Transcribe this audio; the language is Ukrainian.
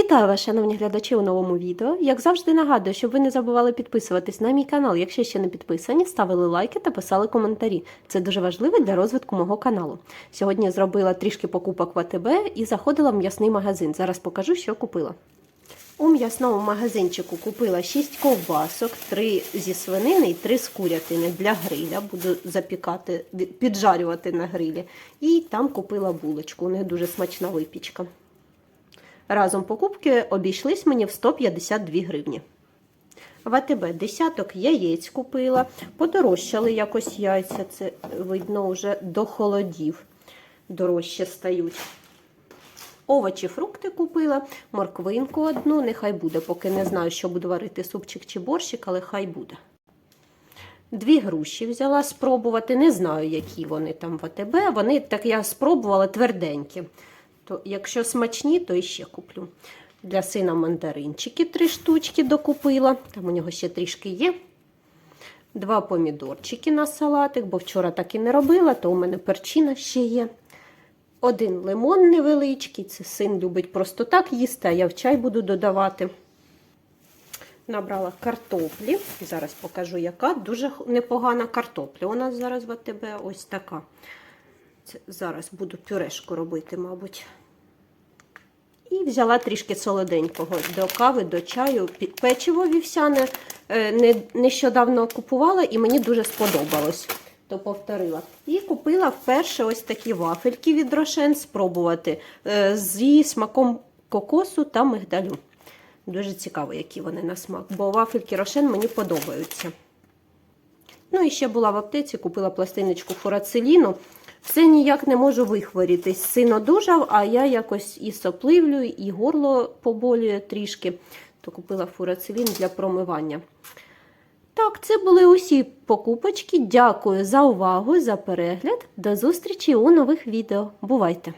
Вітаю вас, шановні глядачі, у новому відео. Як завжди нагадую, щоб ви не забували підписуватись на мій канал, якщо ще не підписані, ставили лайки та писали коментарі. Це дуже важливо для розвитку мого каналу. Сьогодні зробила трішки покупок в АТБ і заходила в м'ясний магазин. Зараз покажу, що купила. У м'ясному магазинчику купила 6 ковбасок, 3 зі свинини і 3 з курятини для гриля. Буду запікати, піджарювати на грилі. І там купила булочку. У них дуже смачна випічка. Разом покупки обійшлись мені в 152 гривні. В АТБ десяток яєць купила, подорожчали якось яйця, це видно вже до холодів. Дорожче стають. Овочі, фрукти купила, морквинку одну, нехай буде, поки не знаю, що буду варити супчик чи борщик, але хай буде. Дві груші взяла спробувати. Не знаю, які вони там в АТБ. Вони так я спробувала тверденькі. То, якщо смачні, то іще куплю. Для сина мандаринчики три штучки докупила. Там у нього ще трішки є. Два помідорчики на салатик, бо вчора так і не робила, то у мене перчина ще є. Один лимон невеличкий, це син любить просто так їсти, а я в чай буду додавати. Набрала картоплі. Зараз покажу, яка. Дуже непогана картопля. У нас зараз в АТБ ось така. Це зараз буду пюрешку робити, мабуть. І взяла трішки солоденького до кави, до чаю. Печиво вівсяне не, нещодавно купувала і мені дуже сподобалось. То повторила. І купила вперше ось такі вафельки від Рошен спробувати зі смаком кокосу та мигдалю. Дуже цікаво, які вони на смак, бо вафельки Рошен мені подобаються. Ну і ще була в аптеці, купила пластиночку фурацеліну. Все ніяк не можу вихворітись. Син одужав, а я якось і сопливлю, і горло поболює трішки. То купила фурацилін для промивання. Так, це були усі покупочки. Дякую за увагу, за перегляд. До зустрічі у нових відео. Бувайте!